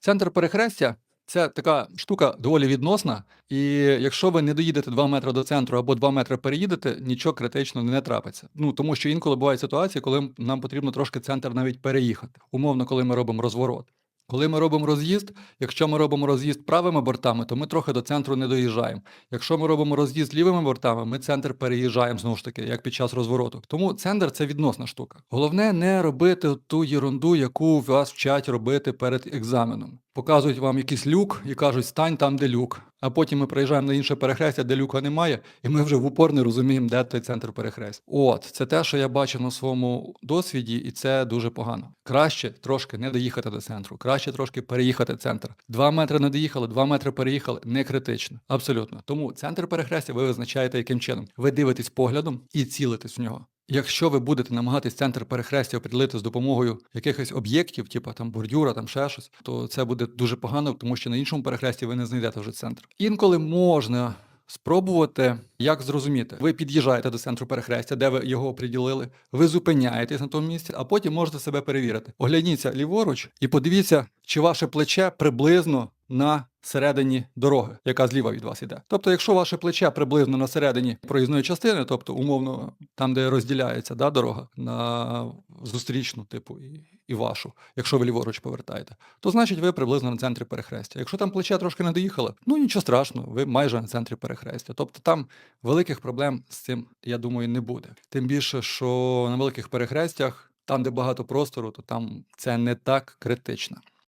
Центр перехрестя це така штука доволі відносна, і якщо ви не доїдете 2 метри до центру або 2 метри переїдете, нічого критичного не трапиться. Ну тому що інколи бувають ситуації, коли нам потрібно трошки центр навіть переїхати. Умовно, коли ми робимо розворот. Коли ми робимо роз'їзд, якщо ми робимо роз'їзд правими бортами, то ми трохи до центру не доїжджаємо. Якщо ми робимо роз'їзд лівими бортами, ми центр переїжджаємо знову ж таки, як під час розвороту. Тому центр це відносна штука. Головне не робити ту єрунду, яку вас вчать робити перед екзаменом. Показують вам якийсь люк і кажуть, стань там, де люк. А потім ми приїжджаємо на інше перехрестя, де люка немає, і ми вже в упор не розуміємо, де той центр перехрестя. От це те, що я бачу на своєму досвіді, і це дуже погано. Краще трошки не доїхати до центру, краще трошки переїхати центр. Два метри не доїхали, два метри переїхали не критично. Абсолютно. Тому центр перехрестя ви визначаєте яким чином. Ви дивитесь поглядом і цілитесь в нього. Якщо ви будете намагатись центр перехрестя определити з допомогою якихось об'єктів, типу там бордюра, там ще щось, то це буде дуже погано, тому що на іншому перехресті ви не знайдете вже центр. Інколи можна спробувати, як зрозуміти. Ви під'їжджаєте до центру перехрестя, де ви його оприділили, ви зупиняєтесь на тому місці, а потім можете себе перевірити. Огляніться ліворуч і подивіться, чи ваше плече приблизно на середині дороги, яка зліва від вас іде. Тобто, якщо ваше плече приблизно на середині проїзної частини, тобто умовно там, де розділяється да, дорога на зустрічну, типу, і, і вашу, якщо ви ліворуч повертаєте, то значить ви приблизно на центрі перехрестя. Якщо там плече трошки не доїхало, ну нічого страшного, ви майже на центрі перехрестя. Тобто там великих проблем з цим, я думаю, не буде. Тим більше, що на великих перехрестях, там, де багато простору, то там це не так критично.